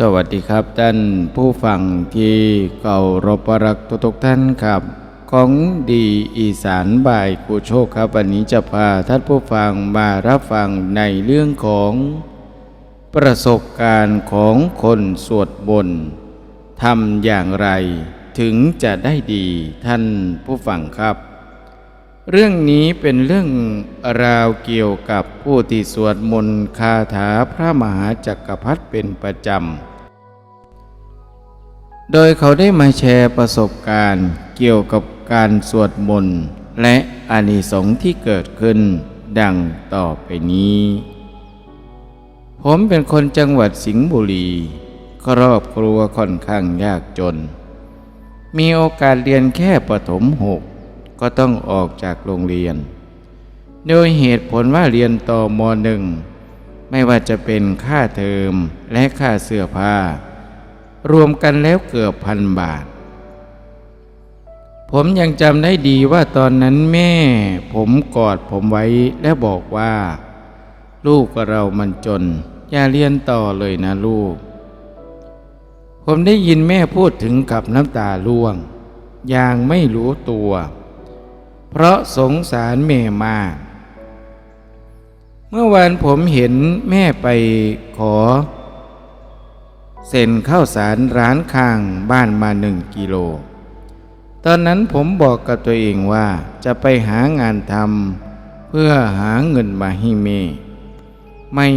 สวัสดีครับท่านผู้ฟังที่เก่ารบรักทุกท่านครับ ของดีอีสานบ่ายกูโชคครับ วันนี้จะพาท่านผู้ฟังมารับฟังในเรื่องของ ประสบการณ์ของคนสวดบนต์ทำอย่างไร ถึงจะได้ดีท่านผู้ฟังครับ เรื่องนี้เป็นเรื่องราวเกี่ยวกับผู้ที่สวดมนต์คาถาพระมหาจักรพรรดิเป็นประจำ โดยเขาได้มาแชร์ประสบการณ์เกี่ยวกับการสวดมนต์และอานิสงส์ที่เกิดขึ้นดังต่อไปนี้ ผมเป็นคนจังหวัดสิงห์บุรี ครอบครัวค่อนข้างยากจน มีโอกาสเรียนแค่ประถมหก ก็ต้องออกจากโรงเรียน โดยเหตุผลว่าเรียนต่อมหนึ่งไม่ว่าจะเป็นค่าเทอมและค่าเสื้อผ้า รวมกันแล้วเกือบพันบาท ผมยังจำได้ดีว่าตอนนั้นแม่ ผมกอดผมไว้และบอกว่า ลูกเรามันจน อย่าเรียนต่อเลยนะลูก ผมได้ยินแม่พูดถึงกับน้ำตาร่วง อย่างไม่รู้ตัว เพราะสงสารแม่มาก เมื่อวานผมเห็นแม่ไปขอ เซ็นข้าวสารร้านข้างบ้านมาหนึ่งกิโล ตอนนั้นผมบอกกับตัวเองว่าจะไปหางานทำเพื่อหาเงินมาให้แม่ ไม่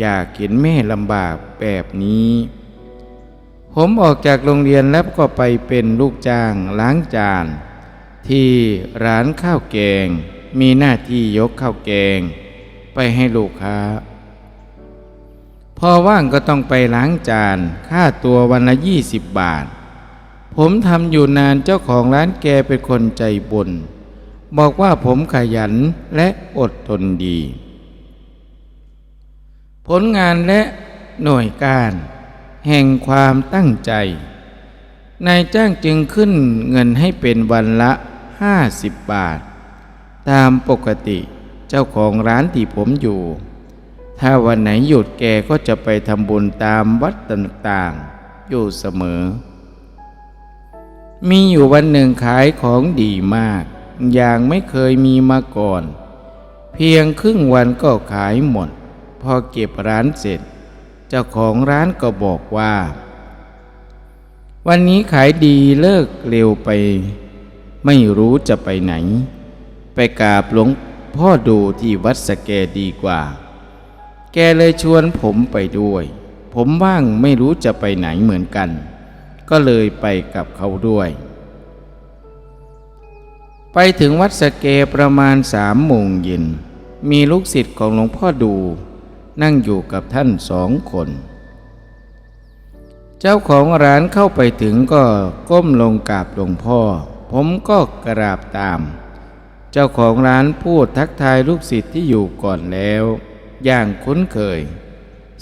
อยากเห็นแม่ลำบากแบบนี้ผมออกจากโรงเรียนแล้วก็ไปเป็นลูกจ้างล้างจาน ที่ร้านข้าวแกง มีหน้าที่ยกข้าวแกง ไปให้ลูกค้า พอว่างก็ต้องไปล้างจานค่าตัววันละยี่สิบบาท ผมทำอยู่นานเจ้าของร้านแกเป็นคนใจบุญบอกว่าผมขยันและอดทนดี ผลงานและหน่วยการ แห่งความตั้งใจนายจ้างจึงขึ้นเงินให้เป็นวันละ ห้าสิบบาท ตามปกติเจ้าของร้านที่ผมอยู่ ถ้าวันไหนหยุดแกก็จะไปทำบุญตามวัดต่างๆ อยู่เสมอ มีอยู่วันหนึ่งขายของดีมาก อย่างไม่เคยมีมาก่อน เพียงครึ่งวันก็ขายหมด พอเก็บร้านเสร็จ เจ้าของร้านก็บอกว่าวันนี้ขายดีเลิกเร็วไป ไม่รู้จะไปไหน ไปกราบหลวงพ่อดูที่วัดสแกดีกว่า แกเลยชวนผมไปด้วย ผมว่างไม่รู้จะไปไหนเหมือนกัน ก็เลยไปกับเขาด้วย ไปถึงวัดสแกประมาณสามโมงเย็น มีลูกศิษย์ของหลวงพ่อดู นั่งอยู่กับท่านสองคนเจ้าของร้านเข้าไปถึงก็ก้มลงกราบหลวงพ่อ ผมก็กราบตาม เจ้าของร้านพูดทักทายลูกศิษย์ที่อยู่ก่อนแล้ว อย่างคุ้นเคย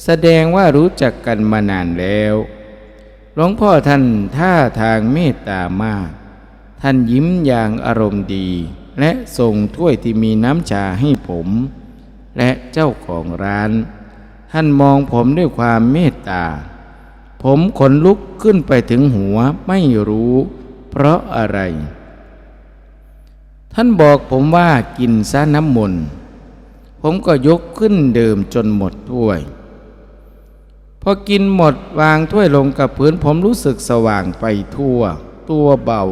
แสดงว่ารู้จักกันมานานแล้วหลวงพ่อท่านท่าทางเมตตามาก ท่านยิ้มอย่างอารมณ์ดี และส่งถ้วยที่มีน้ำชาให้ผม และเจ้าของร้าน ท่านมองผมด้วยความเมตตา ผมขนลุกขึ้นไปถึงหัวไม่รู้ เพราะอะไร ท่านบอกผมว่ากินซะน้ำมนต์ผมก็ยกขึ้นดื่มจนหมดถ้วยพอกินหมดวางถ้วยลงกับพื้นผมรู้สึกสว่างไปทั่ว ตัวเบา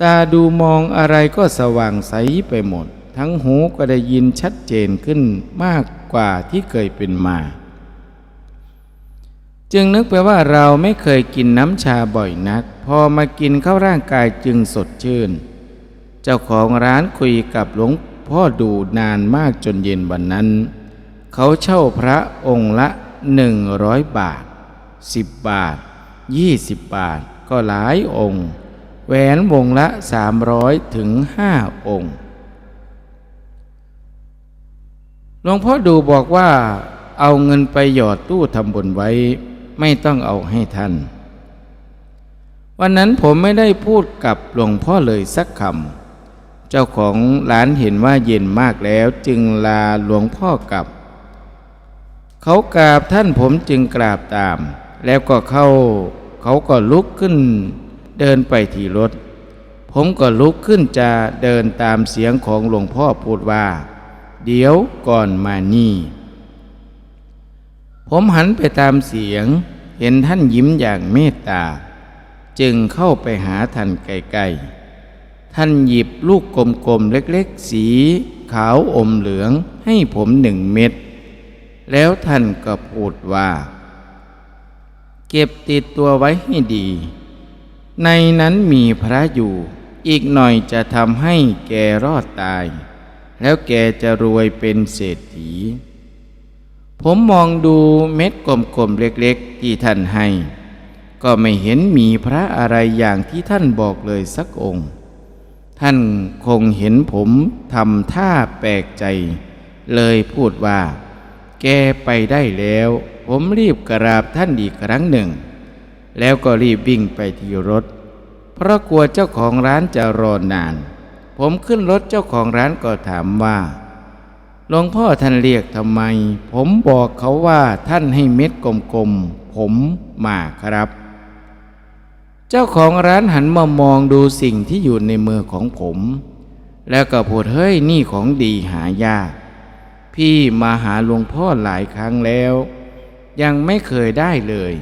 ตาดูมองอะไรก็สว่างใสไปหมด ทั้งหูก็ได้ยินชัดเจนขึ้นมากกว่าที่เคยเป็นมา จึงนึกไปว่าเราไม่เคยกินน้ำชาบ่อยนัก พอมากินเข้าร่างกายจึงสดชื่น เจ้าของร้านคุยกับหลวงพ่อดูนานมากจนเย็นวันนั้น เขาเช่าพระองค์ละหนึ่งร้อยบาทสิบบาทยี่สิบบาทก็หลายองค์ แหวนวงละสามร้อยถึงห้าองค์หลวงพ่อดูบอกว่าเอาเงินไปหยอดตู้ทำบุญไว้ ไม่ต้องเอาให้ท่าน วันนั้นผมไม่ได้พูดกับหลวงพ่อเลยสักคำ เจ้าของร้านเห็นว่าเย็นมากแล้วจึงลาหลวงพ่อกลับ เขากราบท่านผมจึงกราบตาม แล้วก็เข้า เขาก็ลุกขึ้น เดินไปที่รถ ผมก็ลุกขึ้นจะเดินตามเสียงของหลวงพ่อพูดว่า เดี๋ยวก่อนมานี่ ผมหันไปตามเสียง เห็นท่านยิ้มอย่างเมตตา จึงเข้าไปหาท่านไกลๆท่านหยิบลูกกลมๆเล็กๆ สีขาวอมเหลืองให้ผมหนึ่งเม็ด แล้วท่านก็พูดว่า เก็บติดตัวไว้ให้ดี ในนั้นมีพระอยู่อีกหน่อยจะทำให้แกรอดตาย แล้วแกจะรวยเป็นเศรษฐี ผมมองดูเม็ดกลมๆเล็กๆ ที่ท่านให้ ก็ไม่เห็นมีพระอะไรอย่างที่ท่านบอกเลยสักองค์ ท่านคงเห็นผมทำท่าแปลกใจ เลยพูดว่า แกไปได้แล้ว ผมรีบกราบท่านอีกครั้งหนึ่ง แล้วก็รีบวิ่งไปที่รถ เพราะกลัวเจ้าของร้านจะรอนาน ผมขึ้นรถเจ้าของร้านก็ถามว่า หลวงพ่อท่านเรียกทำไม ผมบอกเขาว่าท่านให้เม็ดกลมๆ ผมมาครับ เจ้าของร้านหันมามองดูสิ่งที่อยู่ในมือของผม แล้วก็พูดเฮ้ยนี่ของดีหายาก พี่มาหาหลวงพ่อหลายครั้งแล้ว ยังไม่เคยได้เลย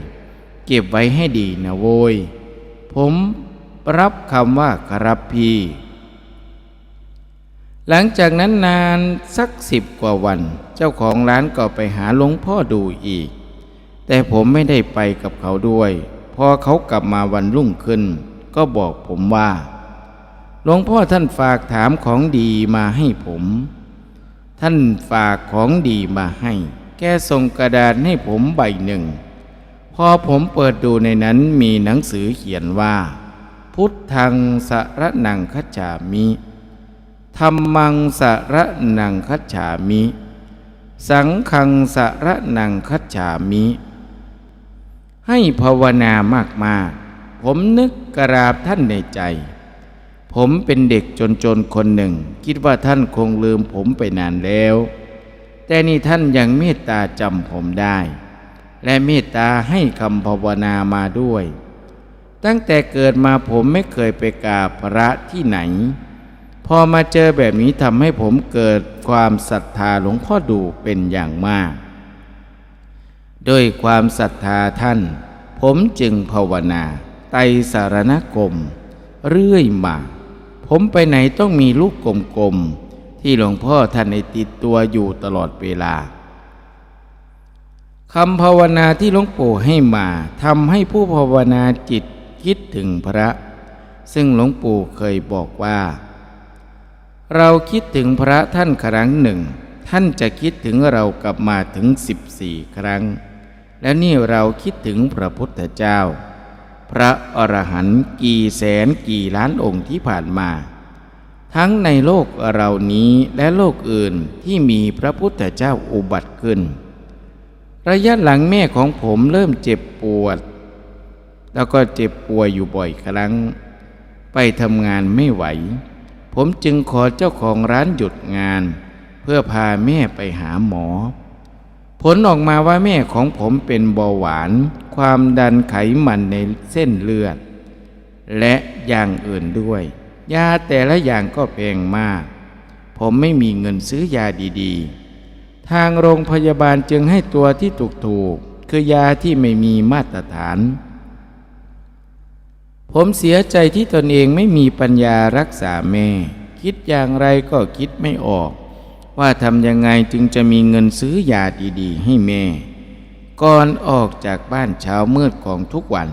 เก็บไว้ให้ดีนะโว้ย ผมรับคำว่าครับพี่ หลังจากนั้นนานสักสิบกว่าวัน เจ้าของร้านก็ไปหาหลวงพ่อดูอีก แต่ผมไม่ได้ไปกับเขาด้วย พอเขากลับมาวันรุ่งขึ้น ก็บอกผมว่าหลวงพ่อท่านฝากถามของดีมาให้ผม ท่านฝากของดีมาให้ แกส่งกระดาษให้ผมใบหนึ่ง พอผมเปิดดูในนั้นมีหนังสือเขียนว่า พุทธังสระนังคจามิ ธรรมังสระนังคัจฉามิ สังฆังสระนังคัจฉามิ ให้ภาวนามากๆ ผมนึกกราบท่านในใจ ผมเป็นเด็กจนๆคนหนึ่ง คิดว่าท่านคงลืมผมไปนานแล้ว แต่นี่ท่านยังเมตตาจำผมได้ และเมตตาให้คำภาวนามาด้วย ตั้งแต่เกิดมาผมไม่เคยไปกราบพระที่ไหน พอมาเจอแบบนี้ทำให้ผมเกิดความศรัทธาหลวงพ่อดูเป็นอย่างมาก ด้วยความศรัทธาท่าน ผมจึงภาวนาไตรสารณคมเรื่อยมา ผมไปไหนต้องมีลูกกลมๆ ที่หลวงพ่อท่านในติดตัวอยู่ตลอดเวลาคำภาวนาที่หลวงปู่ให้มาทำให้ผู้ภาวนาจิตคิดถึงพระ ซึ่งหลวงปู่เคยบอกว่า เราคิดถึงพระท่านครั้งหนึ่ง ท่านจะคิดถึงเรากลับมาถึงสิบสี่ครั้ง และนี่เราคิดถึงพระพุทธเจ้า พระอรหันต์กี่แสนกี่ล้านองค์ที่ผ่านมา ทั้งในโลกเรานี้และโลกอื่นที่มีพระพุทธเจ้าอุบัติขึ้น ระยะหลังแม่ของผมเริ่มเจ็บปวด แล้วก็เจ็บป่วยอยู่บ่อยครั้ง ไปทำงานไม่ไหว ผมจึงขอเจ้าของร้านหยุดงาน เพื่อพาแม่ไปหาหมอ ผลออกมาว่าแม่ของผมเป็นเบาหวาน ความดันไขมันในเส้นเลือด และอย่างอื่นด้วย ยาแต่ละอย่างก็แพงมาก ผมไม่มีเงินซื้อยาดีๆ ทางโรงพยาบาลจึงให้ตัวที่ถูกๆ คือยาที่ไม่มีมาตรฐาน ผมเสียใจที่ตนเองไม่มีปัญญารักษาแม่ คิดอย่างไรก็คิดไม่ออก ว่าทำยังไงจึงจะมีเงินซื้อยาดีๆ ให้แม่ ก่อนออกจากบ้านเช้ามืดของทุกวัน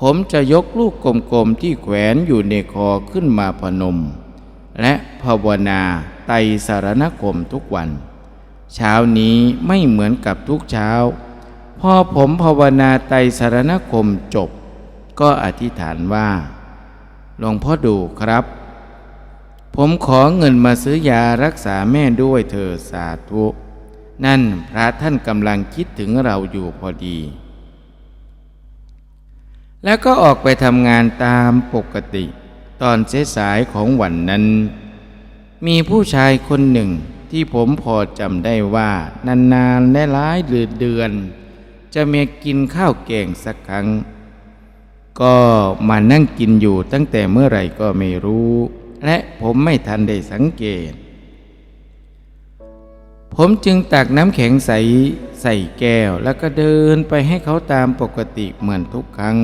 ผมจะยกลูกกลมๆที่แขวนอยู่ในคอขึ้นมาพนม และภาวนาไตสารณคมทุกวัน เช้านี้ไม่เหมือนกับทุกเช้า พอผมภาวนาไตสารณคมจบ ก็อธิษฐานว่า หลวงพ่อดูครับ ผมขอเงินมาซื้อยารักษาแม่ด้วยเธอสาธุ นั่นพระท่านกำลังคิดถึงเราอยู่พอดี แล้วก็ออกไปทำงานตามปกติ ตอนเสายของวันนั้น มีผู้ชายคนหนึ่งที่ผมพอจำได้ว่านานๆและหลายเดือนเดือนจะเมียกินข้าวแกงสักครั้ง ก็มานั่งกินอยู่ตั้งแต่เมื่อไหร่ก็ไม่รู้ และผมไม่ทันได้สังเกต ผมจึงตักน้ำแข็งใสใส่แก้วแล้วก็เดินไปให้เขาตามปกติเหมือนทุกครั้ง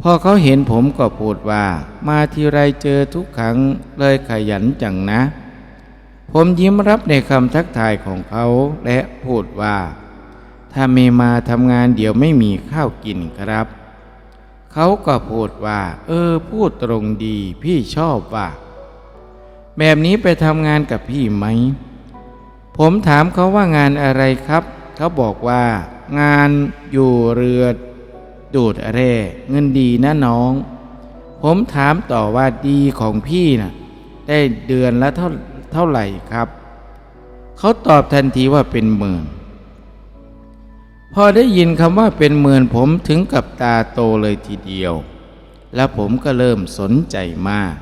พอเขาเห็นผมก็พูดว่า มาทีไรเจอทุกครั้งเลยขยันจังนะ ผมยิ้มรับในคำทักทายของเขาและพูดว่า ถ้าไม่มาทำงานเดี๋ยวไม่มีข้าวกินครับ เขาก็พูดว่า เออ พูดตรงดีพี่ชอบว่า แบบนี้ไปทำงานกับพี่ไหม ผมถามเขาว่างานอะไรครับ เขาบอกว่า งานอยู่เรือ ดูดแร่เงินดีนะน้อง ผมถามต่อว่าดีของพี่นะ่ะ ได้เดือนละเท่าเท่าไหร่ครับ เขาตอบทันทีว่าเป็นหมื่น พอได้ยินคำว่าเป็นหมื่นผมถึงกับตาโตเลยทีเดียว แล้วผมก็เริ่มสนใจมาก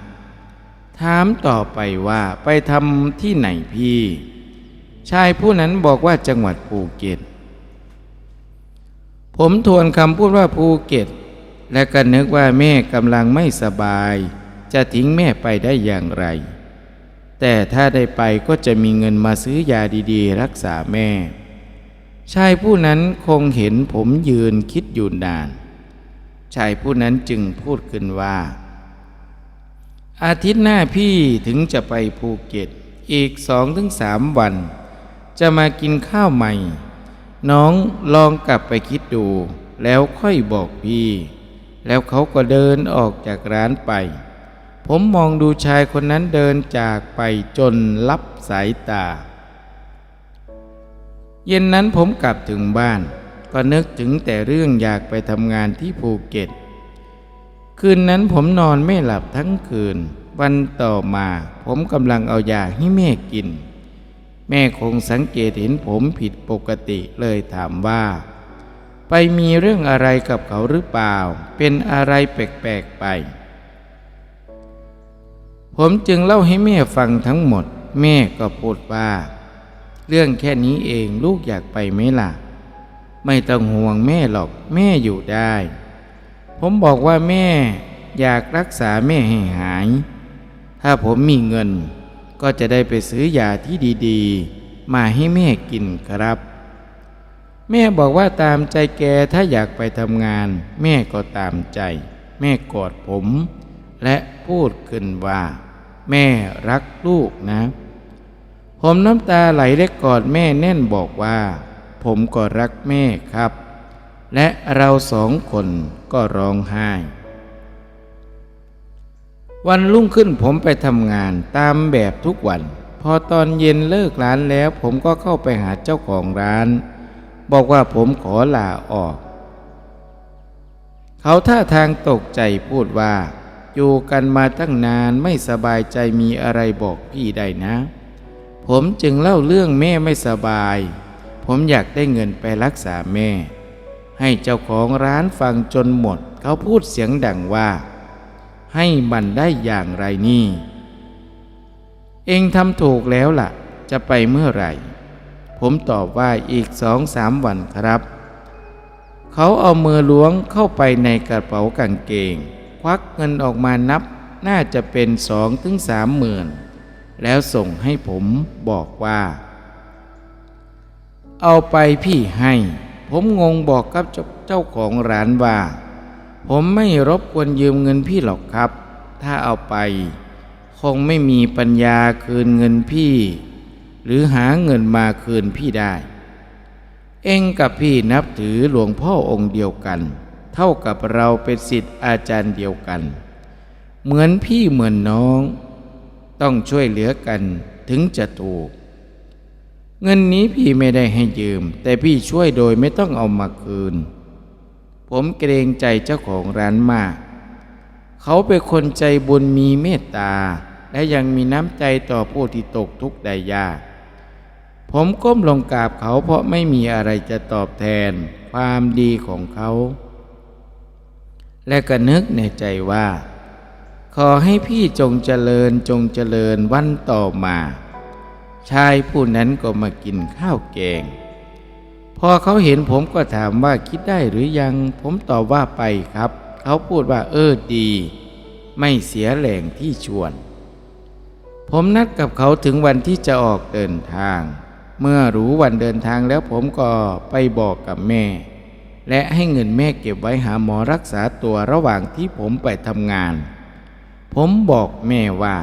ถามต่อไปว่าไปทำที่ไหนพี่ ชายผู้นั้นบอกว่าจังหวัดภูเก็ต ผมทวนคำพูดว่าภูเก็ต และก็นึกว่าแม่กำลังไม่สบาย จะทิ้งแม่ไปได้อย่างไร แต่ถ้าได้ไปก็จะมีเงินมาซื้อยาดีๆ รักษาแม่ ชายผู้นั้นคงเห็นผมยืนคิดอยู่นาน ชายผู้นั้นจึงพูดขึ้นว่า อาทิตย์หน้าพี่ถึงจะไปภูเก็ต อีกสองถึงสามวัน จะมากินข้าวใหม่ น้องลองกลับไปคิดดู แล้วค่อยบอกพี่ แล้วเขาก็เดินออกจากร้านไป ผมมองดูชายคนนั้นเดินจากไปจนลับสายตา เย็นนั้นผมกลับถึงบ้าน ก็นึกถึงแต่เรื่องอยากไปทำงานที่ภูเก็ต คืนนั้นผมนอนไม่หลับทั้งคืน วันต่อมาผมกำลังเอายาให้แม่กิน แม่คงสังเกตเห็นผมผิดปกติเลยถามว่า ไปมีเรื่องอะไรกับเขาหรือเปล่า เป็นอะไรแปลกๆไป ผมจึงเล่าให้แม่ฟังทั้งหมด แม่ก็พูดว่า เรื่องแค่นี้เองลูกอยากไปไหมล่ะ ไม่ต้องห่วงแม่หรอกแม่อยู่ได้ ผมบอกว่าแม่อยากรักษาแม่ให้หาย ถ้าผมมีเงิน ก็จะได้ไปซื้อยาที่ดีๆ มาให้แม่กินครับ แม่บอกว่าตามใจแกถ้าอยากไปทำงาน แม่ก็ตามใจ แม่กอดผม และพูดขึ้นว่า แม่รักลูกนะ ผมน้ำตาไหลเล็กกอดแม่แน่นบอกว่า ผมก็รักแม่ครับ และเราสองคนก็ร้องไห้ วันรุ่งขึ้นผมไปทำงานตามแบบทุกวัน พอตอนเย็นเลิกร้านแล้ว ผมก็เข้าไปหาเจ้าของร้าน บอกว่าผมขอลาออก เขาท่าทางตกใจพูดว่า อยู่กันมาตั้งนานไม่สบายใจมีอะไรบอกพี่ได้นะ ผมจึงเล่าเรื่องแม่ไม่สบาย ผมอยากได้เงินไปรักษาแม่ ให้เจ้าของร้านฟังจนหมด เขาพูดเสียงดังว่า ให้มันได้อย่างไรนี่ เองทำถูกแล้วล่ะ จะไปเมื่อไหร่ ผมตอบว่าอีกสองสามวันครับ เขาเอามือล้วงเข้าไปในกระเป๋ากางเกง ควักเงินออกมานับน่าจะเป็นสองถึงสามหมื่น แล้วส่งให้ผมบอกว่า เอาไปพี่ให้ ผมงงบอกกับเจ้าของร้านว่า ผมไม่รบกวนยืมเงินพี่หรอกครับ ถ้าเอาไป คงไม่มีปัญญาคืนเงินพี่ หรือหาเงินมาคืนพี่ได้ เองกับพี่นับถือหลวงพ่อองค์เดียวกัน เท่ากับเราเป็นสิทธิ์อาจารย์เดียวกัน เหมือนพี่เหมือนน้อง ต้องช่วยเหลือกันถึงจะถูก เงินนี้พี่ไม่ได้ให้ยืม แต่พี่ช่วยโดยไม่ต้องเอามาคืน ผมเกรงใจเจ้าของร้านมาก เขาเป็นคนใจบุญมีเมตตา และยังมีน้ำใจต่อผู้ที่ตกทุกข์ได้ยากผมก้มลงกราบเขาเพราะไม่มีอะไรจะตอบแทนความดีของเขา และก็นึกในใจว่า ขอให้พี่จงเจริญจงเจริญวันต่อมา ชายผู้นั้นก็มากินข้าวแกง พอเขาเห็นผมก็ถามว่าคิดได้หรือยัง ผมตอบว่าไปครับ เขาพูดว่าเออดี ไม่เสียแรงที่ชวน ผมนัดกับเขาถึงวันที่จะออกเดินทาง เมื่อรู้วันเดินทางแล้วผมก็ไปบอกกับแม่ และให้เงินแม่เก็บไว้หาหมอรักษาตัวระหว่างที่ผมไปทำงาน ผมบอกแม่ว่า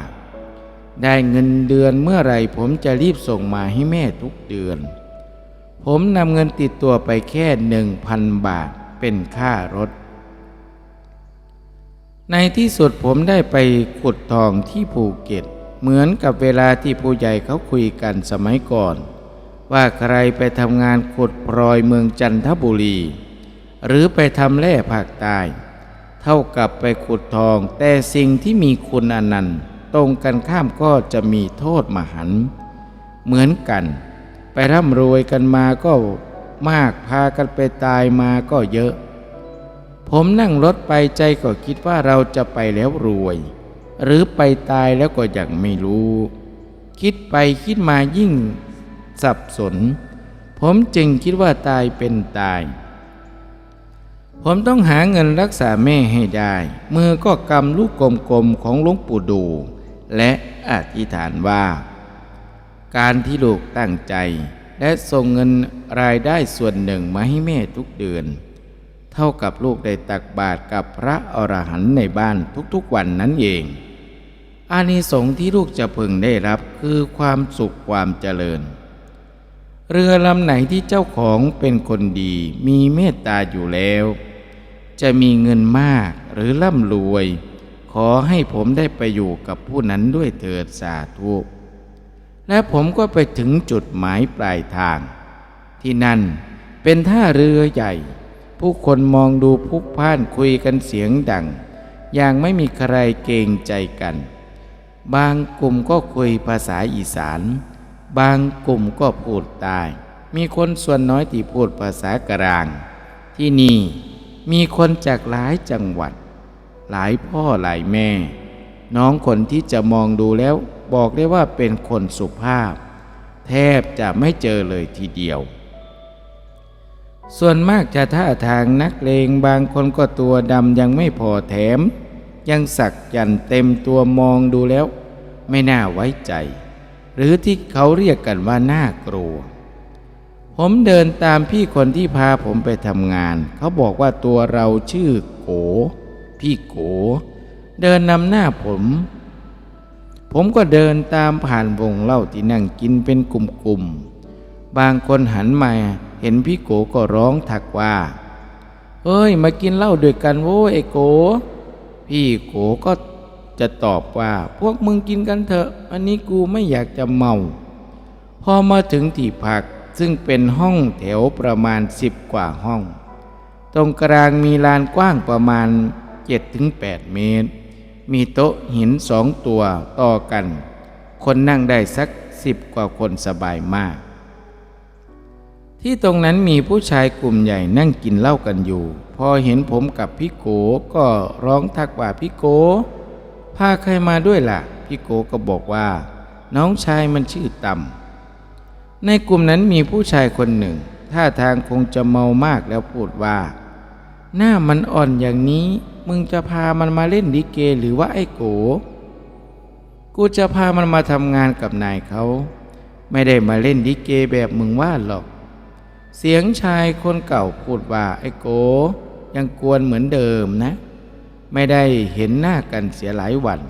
ได้เงินเดือนเมื่อไรผมจะรีบส่งมาให้แม่ทุกเดือน ผมนำเงินติดตัวไปแค่หนึ่งพันบาทเป็นค่ารถ ในที่สุดผมได้ไปขุดทองที่ภูเก็ต เหมือนกับเวลาที่ผู้ใหญ่เขาคุยกันสมัยก่อน ว่าใครไปทำงานขุดพลอยเมืองจันทบุรี หรือไปทำแร่ภาคใต้ เท่ากับไปขุดทอง แต่สิ่งที่มีคุณอนันต์ตรงกันข้ามก็จะมีโทษมหัน เหมือนกัน ไปร่ำรวยกันมาก็มากพากันไปตายมาก็เยอะ ผมนั่งรถไปใจก็คิดว่าเราจะไปแล้วรวย หรือไปตายแล้วก็ยังไม่รู้ คิดไปคิดมายิ่งสับสน ผมจึงคิดว่าตายเป็นตาย ผมต้องหาเงินรักษาแม่ให้ได้ มือก็กำลูกกลมๆของหลวงปู่ดู และอธิษฐานว่า การที่ลูกตั้งใจ และส่งเงินรายได้ส่วนหนึ่งมาให้แม่ทุกเดือน เท่ากับลูกได้ตักบาตรกับพระอรหันต์ในบ้านทุกๆวันนั้นเองอานิสงส์ที่ลูกจะพึงได้รับคือความสุขความเจริญ เรือลำไหนที่เจ้าของเป็นคนดีมีเมตตาอยู่แล้ว จะมีเงินมากหรือร่ำรวย ขอให้ผมได้ไปอยู่กับผู้นั้นด้วยเถิดสาธุและผมก็ไปถึงจุดหมายปลายทาง ที่นั่นเป็นท่าเรือใหญ่ ผู้คนมองดูพุกพ่านคุยกันเสียงดัง อย่างไม่มีใครเกรงใจกัน บางกลุ่มก็คุยภาษาอีสาน บางกลุ่มก็พูดใต้มีคนส่วนน้อยที่พูดภาษากลาง ที่นี่ มีคนจากหลายจังหวัด หลายพ่อหลายแม่ น้องคนที่จะมองดูแล้วบอกได้ว่าเป็นคนสุภาพ แทบจะไม่เจอเลยทีเดียว ส่วนมากจะท่าทางนักเลงบางคนก็ตัวดำยังไม่พอแถม ยังสักยันเต็มตัวมองดูแล้ว ไม่น่าไว้ใจ หรือที่เขาเรียกกันว่าน่ากลัว ผมเดินตามพี่คนที่พาผมไปทำงาน เขาบอกว่าตัวเราชื่อโก พี่โก เดินนำหน้าผม ผมก็เดินตามผ่านวงเล่าที่นั่งกินเป็นกลุ่มๆ บางคนหันมา เห็นพี่โกก็ร้องถักว่าเฮ้ย มากินเหล้าด้วยกันโว้ยไอโก พี่โกก็จะตอบว่า พวกมึงกินกันเถอะ อันนี้กูไม่อยากจะเมา พอมาถึงที่พัก ซึ่งเป็นห้องแถวประมาณสิบกว่าห้อง ตรงกลางมีลานกว้างประมาณ 7-8 เมตร มีโต๊ะหินสองตัวต่อกัน คนนั่งได้สักสิบกว่าคนสบายมาก ที่ตรงนั้นมีผู้ชายกลุ่มใหญ่นั่งกินเหล้ากันอยู่ พอเห็นผมกับพี่โกก็ร้องทักว่าพี่โกพาใครมาด้วยล่ะ พี่โกก็บอกว่า น้องชายมันชื่อต่ำ ในกลุ่มนั้นมีผู้ชายคนหนึ่ง ท่าทางคงจะเมามากแล้วพูดว่า หน้ามันอ่อนอย่างนี้ มึงจะพามันมาเล่นลิเกหรือว่าไอ้โก กูจะพามันมาทำงานกับนายเขา ไม่ได้มาเล่นลิเกแบบมึงว่าหรอก เสียงชายคนเก่าพูดว่าไอ้โก ยังกวนเหมือนเดิมนะ ไม่ได้เห็นหน้ากันเสียหลายวัน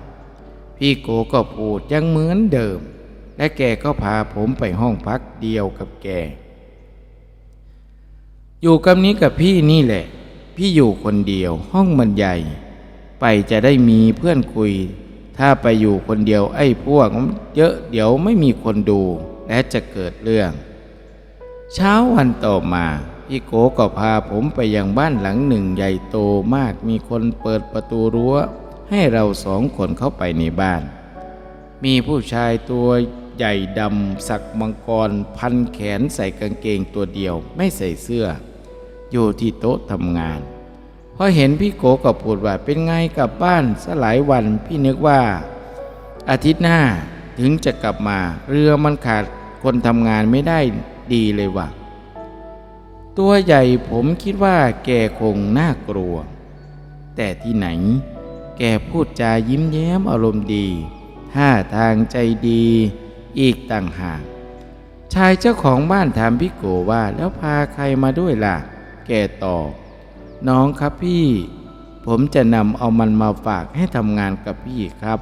พี่โกก็พูดยังเหมือนเดิม และแกก็พาผมไปห้องพักเดียวกับแก อยู่กับนี้กับพี่นี่แหละ พี่อยู่คนเดียวห้องมันใหญ่ ไปจะได้มีเพื่อนคุย ถ้าไปอยู่คนเดียวไอ้พวกเยอะเดี๋ยวไม่มีคนดู และจะเกิดเรื่อง เช้าวันต่อมาพี่โกก็พาผมไปยังบ้านหลังหนึ่งใหญ่โตมากมีคนเปิดประตูรั้ว ให้เราสองคนเข้าไปในบ้าน มีผู้ชายตัว ใหญ่ดำสักมังกร พันแขนใส่กางเกงตัวเดียวไม่ใส่เสื้อ อยู่ที่โต๊ะทำงานพอเห็นพี่โกก็พูดว่าเป็นไงกลับบ้านสลายวันพี่นึกว่า อาทิตย์หน้าถึงจะกลับมา เรือมันขาดคนทำงานไม่ได้ดีเลยว่ะตัวใหญ่ผมคิดว่าแกคงน่ากลัว แต่ที่ไหน แกพูดจายิ้มแย้มอารมณ์ดีท่าทางใจดี อีกต่างหาก ชายเจ้าของบ้านถามพี่โกว่าแล้วพาใครมาด้วยล่ะ แกตอบน้องครับพี่ ผมจะนำเอามันมาฝากให้ทำงานกับพี่ครับ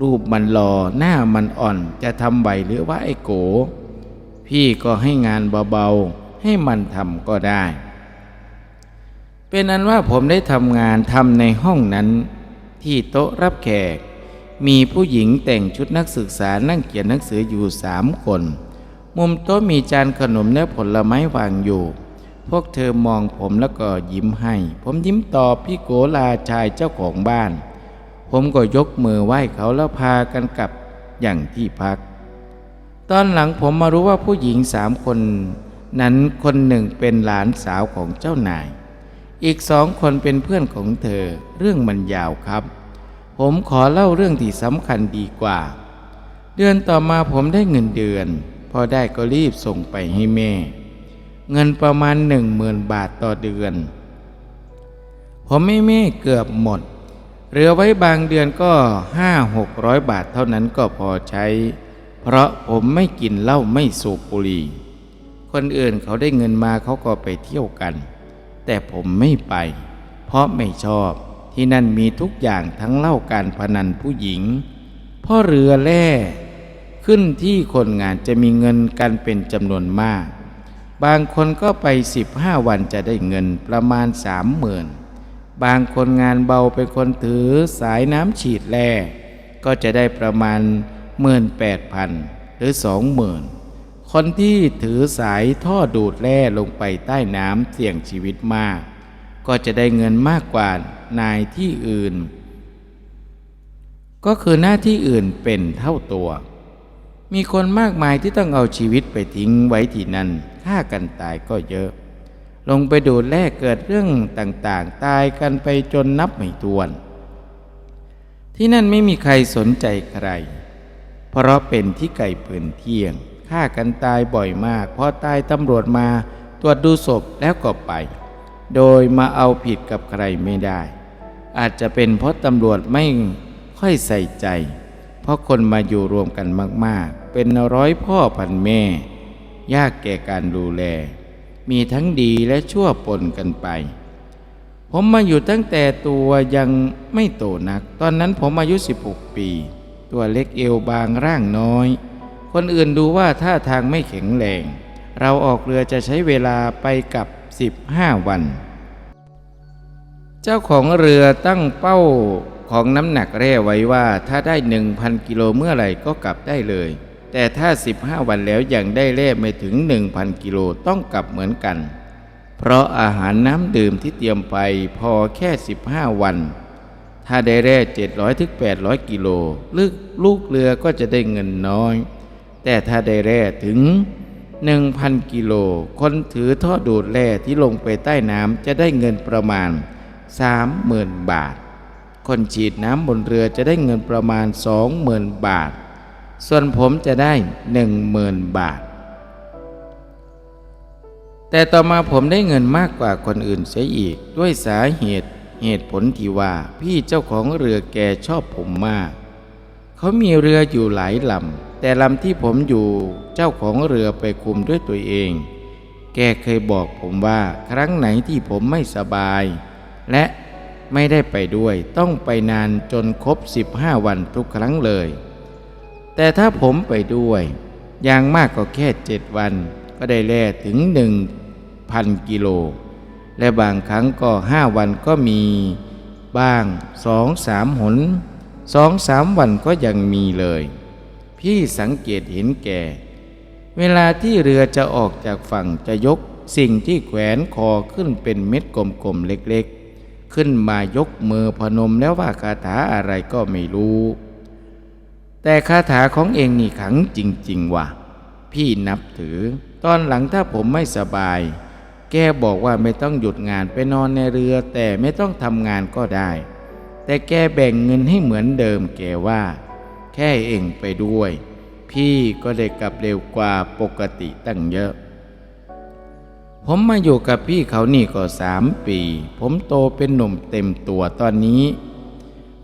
รูปมันหล่อหน้ามันอ่อนจะทำไหวหรือว่าไอ้โก พี่ก็ให้งานเบาๆ ให้มันทำก็ได้ เป็นอันว่าผมได้ทำงานทำในห้องนั้น ที่โต๊ะรับแขก มีผู้หญิงแต่งชุดนักศึกษานั่งเขียนหนังสืออยู่สามคน มุมโต๊ะมีจานขนมและผลไม้วางอยู่ พวกเธอมองผมแล้วก็ยิ้มให้ ผมยิ้มตอบพี่โกลาชายเจ้าของบ้าน ผมก็ยกมือไหว้เขาแล้วพากันกลับอย่างที่พัก ตอนหลังผมมารู้ว่าผู้หญิงสามคน นั้นคนหนึ่งเป็นหลานสาวของเจ้านาย อีกสองคนเป็นเพื่อนของเธอเรื่องมันยาวครับ ผมขอเล่าเรื่องที่สำคัญดีกว่า เดือนต่อมาผมได้เงินเดือน พอได้ก็รีบส่งไปให้แม่ เงินประมาณหนึ่งหมื่นบาทต่อเดือน ผมไม่แม่เกือบหมดเหลือไว้บางเดือนก็ห้าหกร้อยบาทเท่านั้นก็พอใช้ เพราะผมไม่กินเหล้าไม่สูบบุหรี่ คนอื่นเขาได้เงินมาเขาก็ไปเที่ยวกัน แต่ผมไม่ไป เพราะไม่ชอบ ที่นั่นมีทุกอย่างทั้งเล้าการพนันผู้หญิงพ่อเรือแร่ขึ้นที่คนงานจะมีเงินกันเป็นจำนวนมาก บางคนก็ไป 15 วันจะได้เงินประมาณสามหมื่นบางคนงานเบาเป็นคนถือสายน้ำฉีดแร่ก็จะได้ประมาณหมื่นแปดพันหรือสองหมื่นคนที่ถือสายท่อดูดแร่ลงไปใต้น้ำเสี่ยงชีวิตมาก ก็จะได้เงินมากกว่า นายที่อื่น ก็คือหน้าที่อื่นเป็นเท่าตัว มีคนมากมายที่ต้องเอาชีวิตไปทิ้งไว้ที่นั่นฆ่ากันตายก็เยอะ ลงไปดูแลเกิดเรื่องต่างๆ ตายกันไปจนนับไม่ถ้วน ที่นั่นไม่มีใครสนใจใคร เพราะเป็นที่ไก่ปืนเที่ยงฆ่ากันตายบ่อยมาก พอตายตำรวจมาตรวจดูศพแล้วก็ไป โดยมาเอาผิดกับใครไม่ได้ อาจจะเป็นเพราะตำรวจไม่ค่อยใส่ใจ เพราะคนมาอยู่รวมกันมากๆ เป็นร้อยพ่อพันแม่ ยากแก่การดูแล มีทั้งดีและชั่วปนกันไป ผมมาอยู่ตั้งแต่ตัวยังไม่โตนัก ตอนนั้นผมอายุ 16 ปี ตัวเล็กเอวบางร่างน้อย คนอื่นดูว่าท่าทางไม่แข็งแรง เราออกเรือจะใช้เวลาไปกับ 15 วัน เจ้าของเรือตั้งเป้าของน้ำหนักแร่ไว้ว่าถ้าได้1,000กิโลเมื่อไหร่ก็กลับได้เลย แต่ถ้า 15 วันแล้วยังได้แร่ไม่ถึง 1,000 กิโลต้องกลับเหมือนกัน เพราะอาหารน้ำดื่มที่เตรียมไปพอแค่ 15 วัน ถ้าได้แร่700ถึง800 กิโลลึกลูกเรือก็จะได้เงินน้อย แต่ถ้าได้แร่ถึง 1,000 กิโลคนถือท่อดูดแร่ที่ลงไปใต้น้ำจะได้เงินประมาณ 30,000 บาท คนฉีดน้ำบนเรือจะได้เงินประมาณ 20,000 บาท ส่วนผมจะได้ 10,000 บาท แต่ต่อมาผมได้เงินมากกว่าคนอื่นเสียอีกด้วยสาเหตุเหตุผลที่ว่าพี่เจ้าของเรือแกชอบผมมาก เขามีเรืออยู่หลายลำแต่ลำที่ผมอยู่เจ้าของเรือไปคุมด้วยตัวเอง แกเคยบอกผมว่าครั้งไหนที่ผมไม่สบาย และไม่ได้ไปด้วยต้องไปนานจนครบ 15 วันทุกครั้งเลย แต่ถ้าผมไปด้วย อย่างมากก็แค่เจ็ดวัน ก็ได้แล่ถึงหนึ่งพันกิโล และบางครั้งก็ห้าวันก็มี บ้างสองสามหนสองสามวันก็ยังมีเลย พี่สังเกตเห็นแก่ เวลาที่เรือจะออกจากฝั่งจะยกสิ่งที่แขวนคอขึ้นเป็นเม็ดกลมๆเล็ก ขึ้นมายกมือพนมแล้วว่าคาถาอะไรก็ไม่รู้ แต่คาถาของเองนี่ขังจริง ๆ ว่ะ พี่นับถือ ตอนหลังถ้าผมไม่สบาย แกบอกว่าไม่ต้องหยุดงานไปนอนในเรือ แต่ไม่ต้องทำงานก็ได้ แต่แกแบ่งเงินให้เหมือนเดิมแกว่า แค่เองไปด้วย พี่ก็ได้กลับเร็วกว่าปกติตั้งเยอะ ผมมาอยู่กับพี่เขานี่ก็สามปี ผมโตเป็นหนุ่มเต็มตัวตอนนี้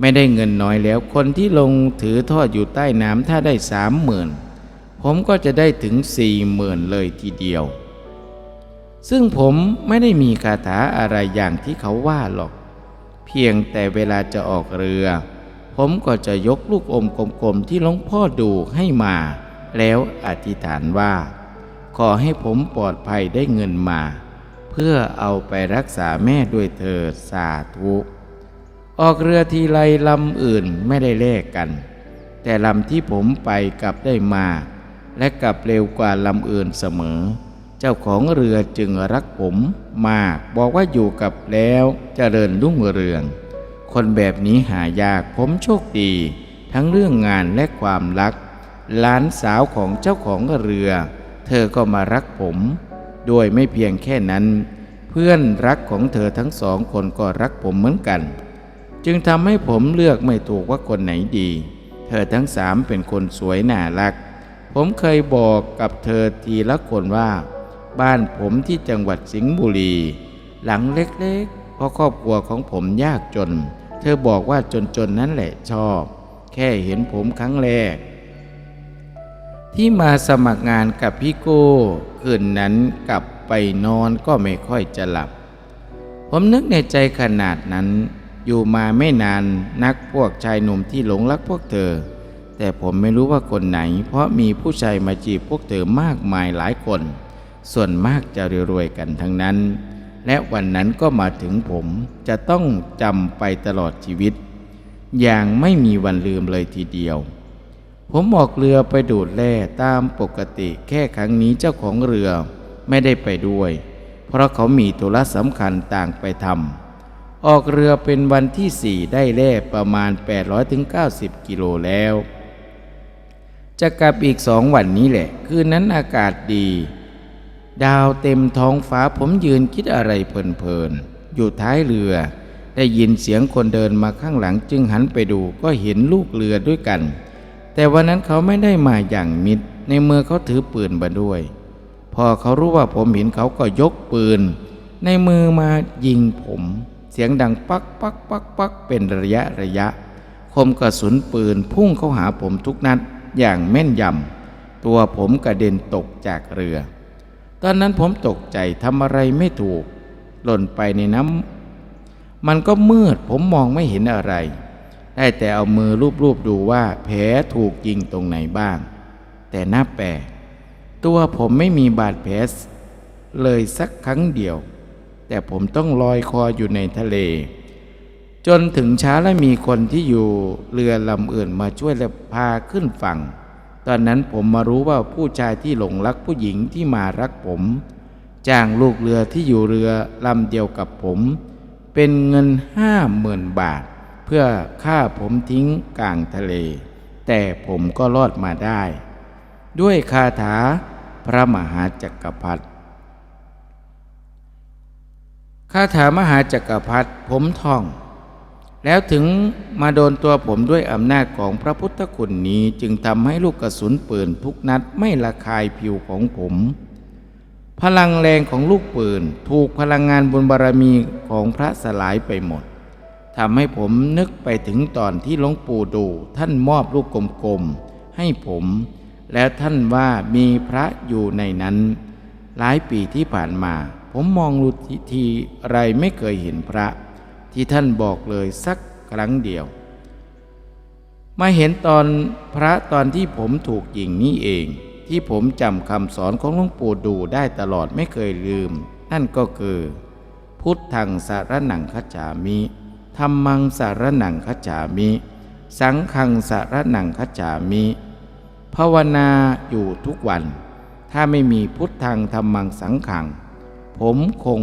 ไม่ได้เงินน้อยแล้วคนที่ลงถือทอดอยู่ใต้น้ำถ้าได้สามหมื่นผมก็จะได้ถึงสี่หมื่นเลยทีเดียว ซึ่งผมไม่ได้มีคาถาอะไรอย่างที่เขาว่าหรอก เพียงแต่เวลาจะออกเรือ ผมก็จะยกลูกอมกลมๆที่หลวงพ่อดูให้มา แล้วอธิษฐานว่า ขอให้ผมปลอดภัยได้เงินมา เพื่อเอาไปรักษาแม่ด้วยเถิดสาธุออกเรือทีไรลำอื่นไม่ได้แลกกัน แต่ลำที่ผมไปกลับได้มา และกลับเร็วกว่าลำอื่นเสมอ เจ้าของเรือจึงรักผมมากบอกว่าอยู่กับแล้วเจริญรุ่งเรือง คนแบบนี้หายากผมโชคดี ทั้งเรื่องงานและความรัก หลานสาวของเจ้าของเรือ อก็มารักผมด้วยไม่เพียงแค่นั้น เพื่อนรักของเธอทั้งสองคนก็รักผมเหมือนกัน จึงทำให้ผมเลือกไม่ถูกว่าคนไหนดี เธอทั้งสามเป็นคนสวยน่ารัก ผมเคยบอกกับเธอทีละคนว่า บ้านผมที่จังหวัดสิงห์บุรี หลังเล็กๆ เพราะครอบครัวของผมยากจน เธอบอกว่าจนๆนนั่นแหละชอบ แค่เห็นผมครั้งแรก ที่มาสมัครงานกับพี่โก้คืนนั้นกลับไปนอนก็ไม่ค่อยจะหลับ ผมนึกในใจขนาดนั้น อยู่มาไม่นานนักพวกชายหนุ่มที่หลงรักพวกเธอ แต่ผมไม่รู้ว่าคนไหน เพราะมีผู้ชายมาจีบพวกเธอมากมายหลายคน ส่วนมากจะรวยๆกันทั้งนั้น และวันนั้นก็มาถึงผมจะต้องจำไปตลอดชีวิต อย่างไม่มีวันลืมเลยทีเดียว ผมออกเรือไปดูดแร่ตามปกติแค่ครั้งนี้เจ้าของเรือไม่ได้ไปด้วย เพราะเขามีธุระสำคัญต่างไปทำออกเรือเป็นวันที่สี่ได้แร่ประมาณ 800-90 กิโลแล้ว จะกลับอีกสองวันนี้แหละ คืนนั้นอากาศดี ดาวเต็มท้องฟ้าผมยืนคิดอะไรเพลินๆ อยู่ท้ายเรือ ได้ยินเสียงคนเดินมาข้างหลังจึงหันไปดูก็เห็นลูกเรือด้วยกัน แต่วันนั้นเขาไม่ได้มาอย่างมิดในมือเขาถือปืนมาด้วย พอเขารู้ว่าผมเห็นเขาก็ยกปืน ในมือมายิงผม เสียงดังปักปักปักปักเป็นระยะระยะ คมกระสุนปืนพุ่งเข้าหาผมทุกนัดอย่างแม่นยำตัวผมกระเด็นตกจากเรือ ตอนนั้นผมตกใจทำอะไรไม่ถูก หล่นไปในน้ำมันก็มืดผมมองไม่เห็นอะไร ได้แต่เอามือรูปๆดูว่าแผลถูกยิงตรงไหนบ้าง แต่น่าแปลกตัวผมไม่มีบาดแผลเลยสักครั้งเดียว แต่ผมต้องลอยคออยู่ในทะเล จนถึงเช้าและมีคนที่อยู่เรือลำอื่นมาช่วยและพาขึ้นฝั่ง ตอนนั้นผมมารู้ว่าผู้ชายที่หลงรักผู้หญิงที่มารักผม จ้างลูกเรือที่อยู่เรือลำเดียวกับผม เป็นเงินห้าหมื่นบาท พื่อฆ่าผมทิ้งกลางทะเล แต่ผมก็รอดมาได้ ด้วยคาถาพระมหาจักรพรรดิคาถามหาจักรพรรดิผมท่อง แล้วถึงมาโดนตัวผมด้วยอำนาจของพระพุทธคุณนี้จึงทำให้ลูกกระสุนปืนทุกนัดไม่ละคายผิวของผม พลังแรงของลูกปืนถูกพลังงานบุญบารมีของพระสลายไปหมด ทำให้ผมนึกไปถึงตอนที่หลวงปู่ดูท่านมอบลูกกลมๆให้ผม แล้วท่านว่ามีพระอยู่ในนั้น หลายปีที่ผ่านมา ผมมองดูทีไรไม่เคยเห็นพระ ที่ท่านบอกเลยสักครั้งเดียว มาเห็นตอนพระตอนที่ผมถูกยิงนี่เอง ที่ผมจำคำสอนของหลวงปู่ดูได้ตลอดไม่เคยลืม นั่นก็คือ พุทธังสารนังคจามิ ธรรมังสารนังคัจฉามิ สังฆังสารนังคัจฉามิ ภาวนาอยู่ทุกวัน ถ้าไม่มีพุทธังธรรมังสังขัง ผมคง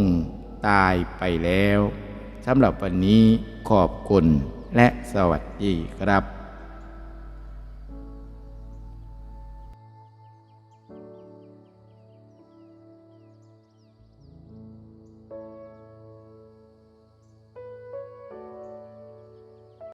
ตายไปแล้วสำหรับวันนี้ขอบคุณและสวัสดีครับ